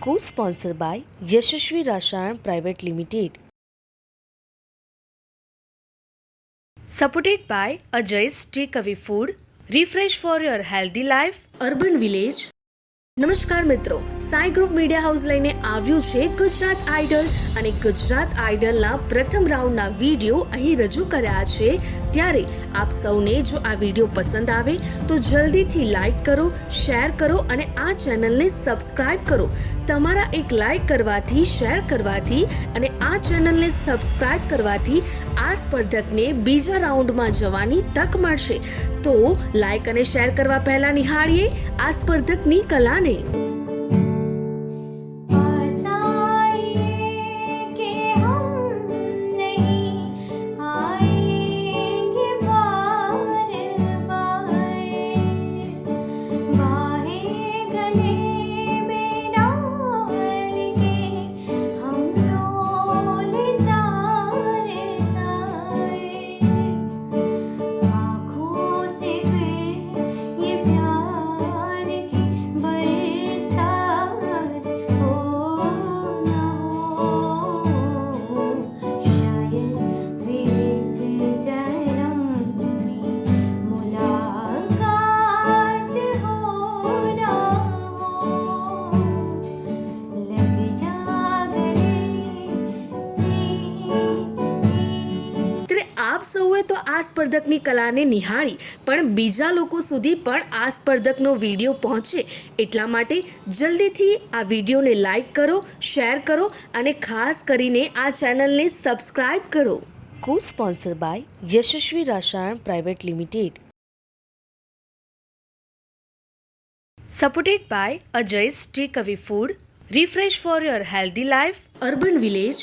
co-sponsored by Yashashvi Rasayan Private Limited. Supported by Ajay's Takeaway Food. Refresh for your healthy life. Urban Village. નમસ્કાર મિત્રો, Sai group media house લઈને આવ્યું છે Gujarat idle અને ગુજરાત આઇડલના પ્રથમ રાઉન્ડના video અહીં રજૂ કર્યા છે. ત્યારે આપ સૌને જો આ વીડિયો પસંદ આવે તો જલ્દીથી લાઈક કરો, શેર કરો અને આ ચેનલને સબસ્ક્રાઇબ કરો. તમારા એક લાઈક કરવાથી, શેર કરવાથી અને આ ચેનલને સબસ્ક્રાઇબ કરવાથી આ સ્પર્ધકને બીજા રાઉન્ડમાં જવાની તક મળશે. તો લાઈક અને શેર કરવા પહેલાં નિહાળીએ આ સ્પર્ધકની કલાને. করে આપ સૌએ તો આ સ્પર્ધકની કલાને નિહાળી પણ બીજા લોકો સુધી પણ આ સ્પર્ધકનો વીડિયો પહોંચે. એટલા માટે જલ્દીથી આ વિડીયોને લાઈક કરો શેર કરો અને ખાસ કરીને આ ચેનલને સબસ્ક્રાઇબ કરો. Cosponsor by Yashasvi Rasayan private limited. Supported by Ajay અજય's Kavi food refresh for your healthy life urban village.